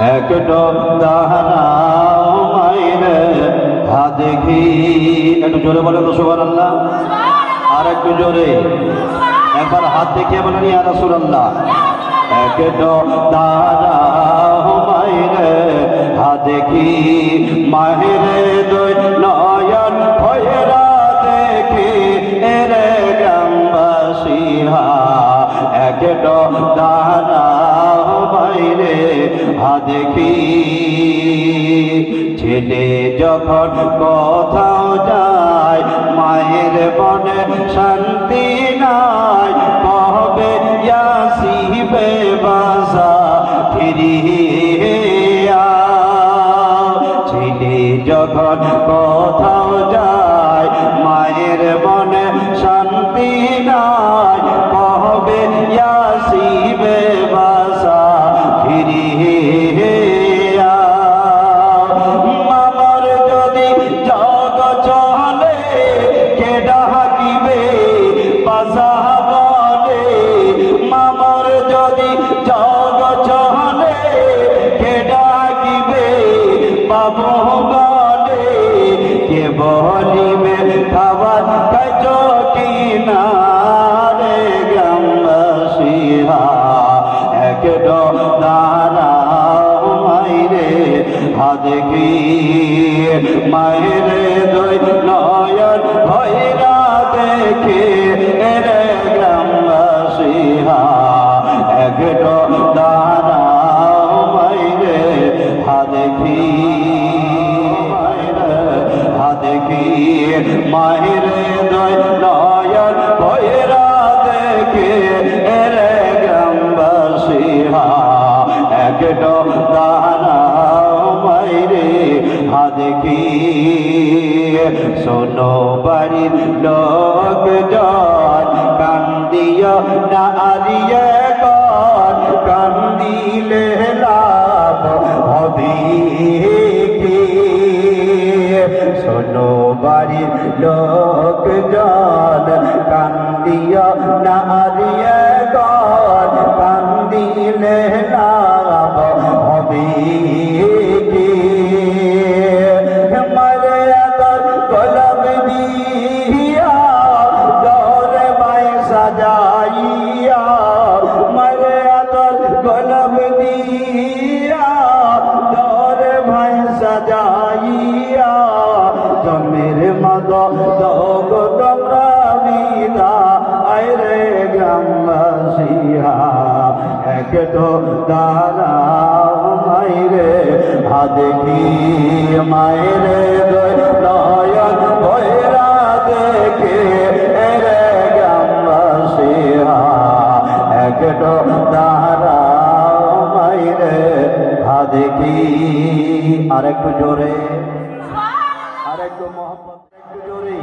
একটো দাহানাও মাইরে হা দেখি। একটু জোরে বলে তো সুবান আল্লাহ আর একটু জোরে। একবার হাত দেখিয়ে বলেন, ইয়া রাসূলুল্লাহ। একটো দাহানাও মাইরে হা দেখি। মাহিরে দুই দেখি। ছেলে যখন কোথাও যায়, মায়ের বনে শান্তি নাই। কবে আসিবে বাসা ফিরিয়া ছেলে যখন কোথাও কিনা রে গ্রামবাসীরা মায়েরে নয়ন ভৈরা দেখে রে গ্রামবাসীরা এক দানা মাইরে হাত কি মাহিরে দয় দানা মাইরে হা শোনো বাড়ির লোক জন কান্দিয় না আরিয়ে গন কান্দিলে লাভ হবি শোনো বাড়ির লোক জন কান্দিয় নারিয়ে গন এক তো দানা মাইরে হা দেখি মায়েরে নয়ন ভৈরা দেখে এরে গ্রামবাসিয়া এক তো মাইরে হা দেখি আর একটু জোরে। আর একটু মোহাম্মদ একটু জোরে।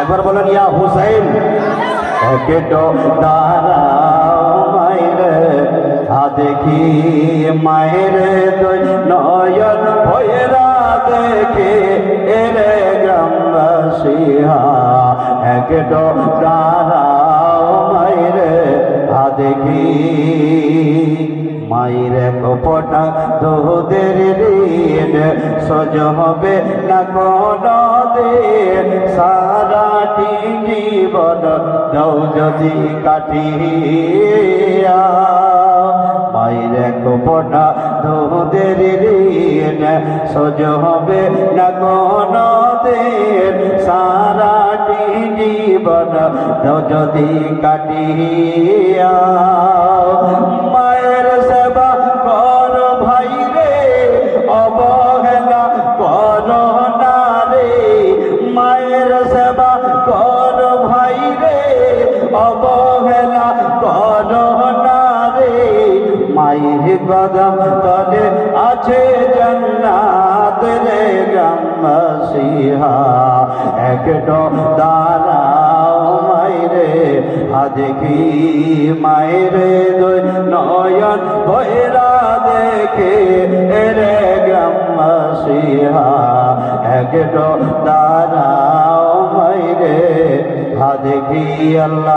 একবার বলেন, ইয়া হুসাইন। একে তো হা দেখি মায়ের নয়ন ভয়েরা দেখে। এরে গ্রামবাসী, হা, একে তো দাঁড়া মাইরে হা দেখি মায়ের কপটা তোদের ঋণ সজ হবে না কোন দাও যদি কাটিয়া বাইরে কপটা দুদের ঋণ সজ হবে না কোন দের সারাটি জীবন দাও যদি কাটিয়া, মায়ের কদম তলে আছে জন্নাত রে গ্রামবাসীহা একটো দাঁড়াও মাইরে হা দেখি মায়েরে দুই নয়ন ভৈরা দেখে একটো মাইরে আল্লাহ